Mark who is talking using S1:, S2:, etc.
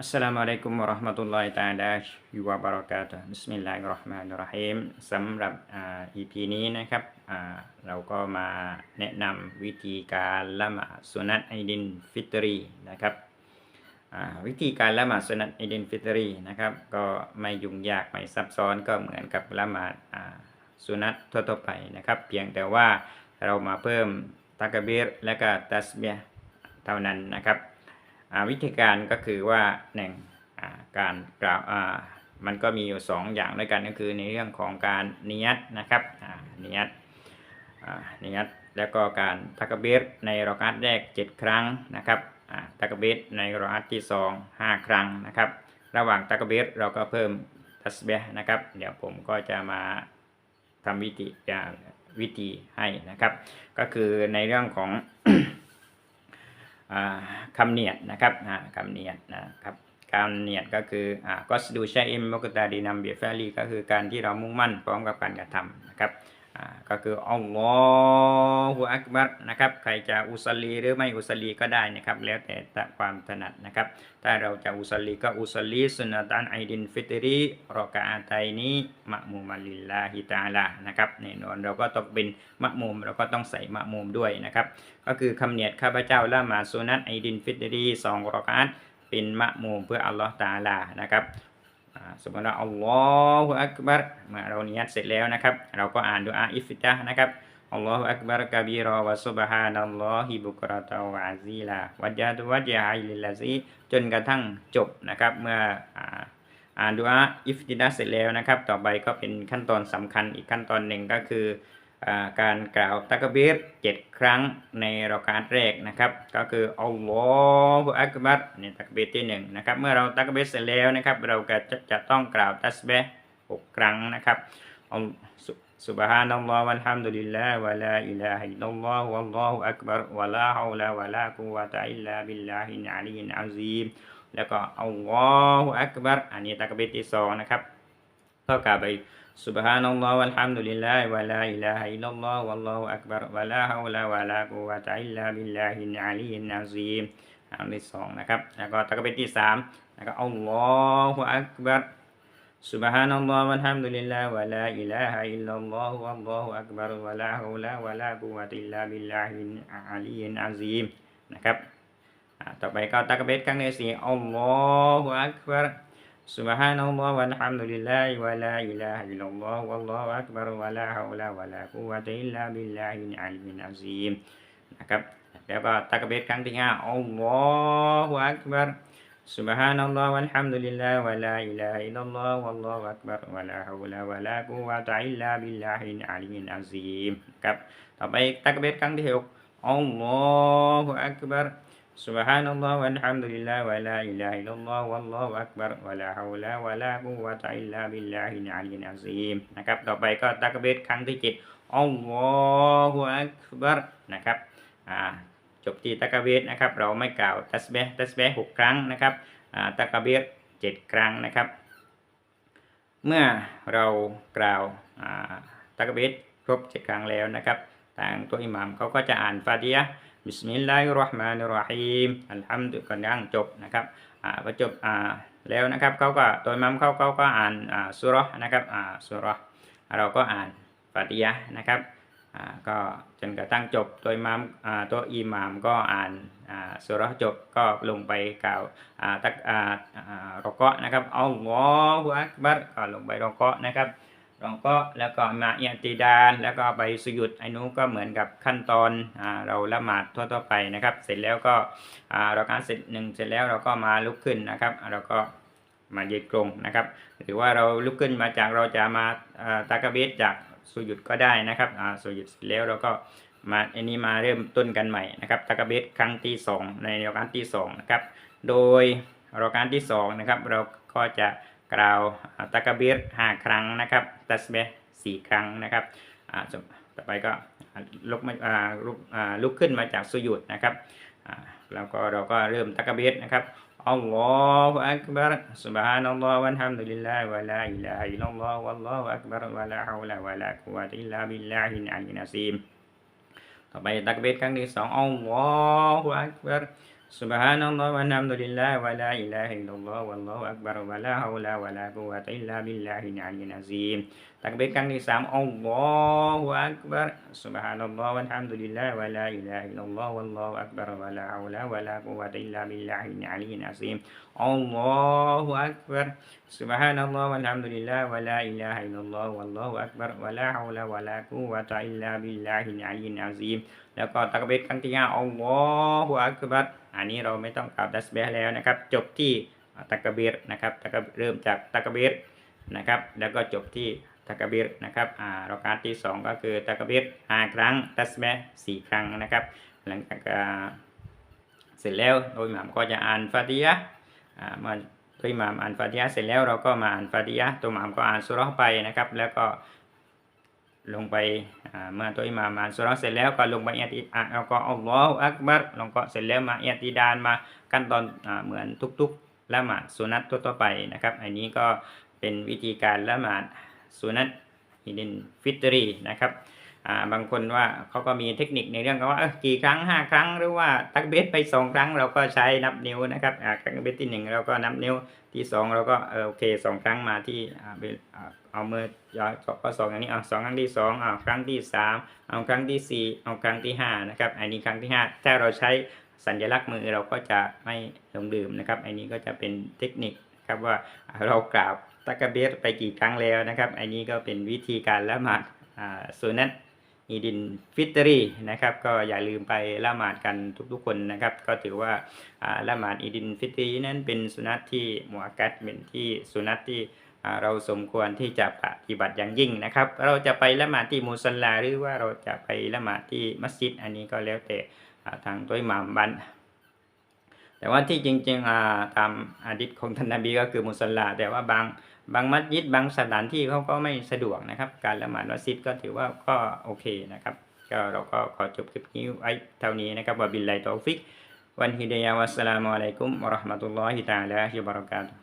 S1: อัสสลามุอะลัยกุมวะเราะห์มะตุลลอฮิตะอาลาฮิวะบะเราะกาตุฮ์บิสมิลลาฮิราะห์มานิรเรฮีมสำหรับอ่า EP นี้นะครับอ่าเราก็มาแนะนำวิธีการละหมาดสุนัตไอดินฟิตรีนะครับอ่าวิธีการละหมาดสุนัตไอดินฟิตรีนะครับก็ไม่ยุ่งยากไม่ซับซ้อนก็เหมือนกับละหมาดอ่าสุนัตทั่วๆไปนะครับ เพียงแต่ว่าเรามาเพิ่มตักบีรและก็ตัสบีฮ์เท่านั้นนะครับ วิธีการก็คือว่าหนึ่งการกล่าวมันก็มีอยู่สองอย่างด้วยกันก็คือในเรื่องของการเนิยัตนะครับอ่านิยัตอ่านิยัตแล้วก็การตักบีรในรอกาตแรก 7 ครั้งนะครับตักบีรในรอกาตที่ 2 5 ครั้งนะครับ ระหว่างตักบีรเราก็เพิ่มทัสเบห์นะครับ เดี๋ยวผมก็จะมาทำวิธีวิธีให้นะครับ ก็คือในเรื่องของ คำเนียดนะครับคำเนียดนะครับการเนียดก็คือก็สดูใช้อิมมุกตาดีนัมเบียแฟลีก็คือการที่เรามุ่งมั่นพร้อมกับการกระทำนะครับ ก็คืออัลลอฮฺอักบัรนะครับ ใครจะอุสลีหรือไม่อุสลีก็ได้นะครับ แล้วแต่ความถนัดนะครับ ถ้าเราจะอุสลีก็อุสลีสุนนะตันไอดินฟิตรีรอกาอาตัยนี้มะมูมัลลิลลาฮิตาลานะครับแน่นอนเราก็ต้องเป็นมะมูมเราก็ต้องใส่มะมูมด้วยนะครับ ก็คือคำเนียดข้าพเจ้าละหมาสุนัตไอดินฟิตรีสองรอกาตเป็นมะมูมเพื่ออัลลอฮ์ตาลานะครับ สมมติเราอัลลอฮฺอักบัรเมื่อเราเนียดเสร็จแล้วนะครับ เราก็อ่านดูอาอิฟิตะนะครับอัลลอฮฺอักบัรกบีรอวะซุบฮานัลลอฮิบุกรตาวะอาซีลาวัจญาตุวัจญาอิลิลาซีจนกระทั่งจบนะครับ เมื่ออ่านดูอาอิฟติดะเสร็จแล้วนะครับ ต่อไปก็เป็นขั้นตอนสำคัญอีกขั้นตอนหนึ่งก็คือ การกล่าวตักบีรเจ็ดครั้งในรอกาตแรกนะครับ ก็คืออัลลอฮฺอักบัรนี่ตักบีรที่หนึ่งนะครับ เมื่อเราตักบีรเสร็จแล้วนะครับ เราก็จะจะต้องกล่าวตัสเบห์หกครั้งนะครับอัลสุบฮานัลลอฮ์วัลฮัมดุลิลลาห์วะลาอิลาฮะอิลลัลลอฮ์วัลลอฮุอักบัรวะลาฮาวลาวะลากุวะตะอิลลาบิลลาฮิลอาลีนอาซีมแล้วก็อัลลอฮฺอักบัรอันนี้ตักบีรที่สองนะครับ ก็กล่าวไป سبحان الله والحمد لله ولا إله إلا الله والله أكبر ولا حول ولا قوة إلا بالله العلي العظيم อันที่สองนะครับ แล้วก็ตะกบีรที่สามแล้วก็อัลลอฮฺอักบัร سبحان الله والحمد لله ولا إله إلا الله والله أكبر ولا حول ولا قوة إلا بالله العلي العظيم นะครับอ่าต่อไปก็ตะกบีรครั้งที่สี่อัลลอฮฺอักบัร سبحان الله والحمد لله ولا إله إلا الله والله أكبر ولا حول ولا قوة إلا بالله العلي العظيم นะครับแล้วก็ตักบีรครั้งที่ห้าอัลลอฮฺอักบัร سبحان الله والحمد لله ولا إله إلا الله والله أكبر ولا حول ولا قوة إلا بالله العلي العظيم ครับต่อไปตักบีรครั้งที่หกอัลลอฮฺอักบัร سبحان الله والحمد لله ولا إله إلا الله والله أكبر ولا حول ولا قوة إلا بالله العلي العظيم นะครับ ต่อไปก็ตักบีรครั้งที่เจ็ดอัลลอฮฺอักบัรนะครับ อ่า จบที่ตักบีรนะครับ เราไม่กล่าวตัสเบห์ตัสเบห์หกครั้งนะครับ อ่า ตักบีรเจ็ดครั้งนะครับ เมื่อเรากล่าว อ่า ตักบีรครบเจ็ดครั้งแล้วนะครับ ทางตัวอิหมัมเขาก็จะอ่านฟาติยะบิสมิลลาฮิรราะห์มานิรราะฮีมอัลฮัมดุลิลลาห์จบนะครับอ่าพอจบอ่าแล้วนะครับเขาก็ตัวอิหมัมเขาเขาก็อ่านอ่าสุรห์นะครับอ่าสุรห์เราก็อ่านฟาติยะนะครับอ่าก็จนกระทั่งจบตัวอิหมัมอ่าตัวอิหมัมก็อ่านอ่าสุรห์จบก็ลงไปกล่าวอ่าตักอ่าอ่ารอกะนะครับอัลลอฮฺอักบัรก็ลงไปรอกะนะครับ รองก็แล้วก็มาเอียติดาน แล้วก็ไปสุยุดไอ้นู้ก็เหมือนกับขั้นตอนอเราละหมาดทั่วๆไปนะครับ เสร็จแล้วก็เราการเสร็จหนึ่งเสร็จแล้วเราก็มาลุกขึ้นนะครับเราก็มายืดตรงนะครับ หรือว่าเราลุกขึ้นมาจากเราจะมาอ่าตากบีรจากสุยุดก็ได้นะครับสุยุดเสร็จแล้วเราก็มาอันนี้มาเริ่มต้นกันใหม่นะครับตากบีรครั้งที่สองในราการที่สองนะครับโดยราการที่สองนะครับเราก็จะ กล่าวตักบีรห้าครั้งนะครับตัสเบสี่ครั้งนะครับจบต่อไปก็ลุกมาลุกลุกขึ้นมาจากสุยุดนะครับแล้วก็เราก็เริ่มตักบีรนะครับอัลลอฮฺอักบัรสุบฮานัลลอฮฺวันฮัมดุลิลลาฮฺวะลาอิลาฮอิลลัลลอฮฺวัลลอฮฺอักบัรวะลาฮาวลาวะลากุวะตะอิลลาบิลลาฮิลอาลีนาซีมต่อไปตักบีรครั้งที่สองอัลลอฮฺอักบัร سبحان الله والحمد لله ولا إله إلا الله والله أكبر ولا حول ولا قوة إلا بالله العلي العظيم. تكبير كان لسام الله أكبر. سبحان الله والحمد لله ولا إله إلا الله والله أكبر ولا حول ولا قوة إلا بالله العلي العظيم. الله أكبر. سبحان الله والحمد لله ولا إله إلا الله والله أكبر ولا حول ولا قوة إلا بالله العلي العظيم. لقد تكبير كان الله أكبر. อันนี้เราไม่ต้องกล่าวดัสเบห์แล้วนะครับ จบที่ตักเบรนะครับตักเริ่มจากตักเบรนะครับ แล้วก็จบที่ตักเบรนะครับอ่ารอกาที่สองก็คือตักเบรห้าครั้งดัสเบห์สี่ครั้งนะครับ หลังจากเสร็จแล้วโดยหมามก็จะอ่านฟาติยะอ่ามาโดยหมามอ่านฟาติยะเสร็จแล้วเราก็มาอ่านฟาติยะตัวหมามก็อ่านสุราะห์ไปนะครับ แล้วก็ลงไป เมื่อตัวอิหม่ามอ่านสุเรเสร็จแล้วก็ลงไปเอียติอะแล้วก็อัลลอฮฺอักบัรลงก็เสร็จแล้วมาเอียติดานมาขั้นตอนเหมือนทุกๆละหมาดสุนัตทั่วๆไปนะครับอันนี้ก็เป็นวิธีการละหมาดสุนัตอิดินฟิตรีนะครับ อ่าบางคนว่าเขาก็มีเทคนิคในเรื่องของว่ากี่ครั้งห้าครั้งหรือว่าตักเบสไปสองครั้งเราก็ใช้นับนิ้วนะครับอ่าตักเบสที่หนึ่งเราก็นับนิ้วที่สองเราก็เออโอเคสองครั้งมาที่อ่าเอาเอามือย่อก็สองอย่างนี้เอาสองครั้งที่สองเอาครั้งที่สามเอาครั้งที่สี่เอาครั้งที่ห้านะครับอันนี้ครั้งที่ห้าถ้าเราใช้สัญลักษณ์มือเราก็จะไม่หลงลืมนะครับ อันนี้ก็จะเป็นเทคนิคครับว่าเรากราบตะกะเบียไปกี่ครั้งแล้วนะครับ อันนี้ก็เป็นวิธีการละหมาดอ่าสุนัต อีดินฟิตรีนะครับก็อย่าลืมไปละหมาดกันทุกๆคนนะครับก็ถือว่าละหมาดอีดินฟิตรีนั้นเป็นสุนัตที่หมวกัดเป็นที่สุนัตที่เราสมควรที่จะปฏิบัติอย่างยิ่งนะครับ เราจะไปละหมาดที่มุสลาหรือว่าเราจะไปละหมาดที่มัสยิด อันนี้ก็แล้วแต่ทางตัวอิหม่ามบัน แต่ว่าที่จริงๆตามอาดิษของท่านนบีก็คือมุสลาแต่ว่าบาง บางมัสยิดบางสถานที่เขาก็ไม่สะดวกนะครับ การละหมาดวัสยิดก็ถือว่าก็โอเคนะครับ ก็เราก็ขอจบคลิปนี้ไว้เท่านี้นะครับวบิลไลตอฟิกวันฮิดายาวัสสลามอะลัยกุมวะราะห์มะตุลลอฮิตาลาฮิบะเราะกาตุ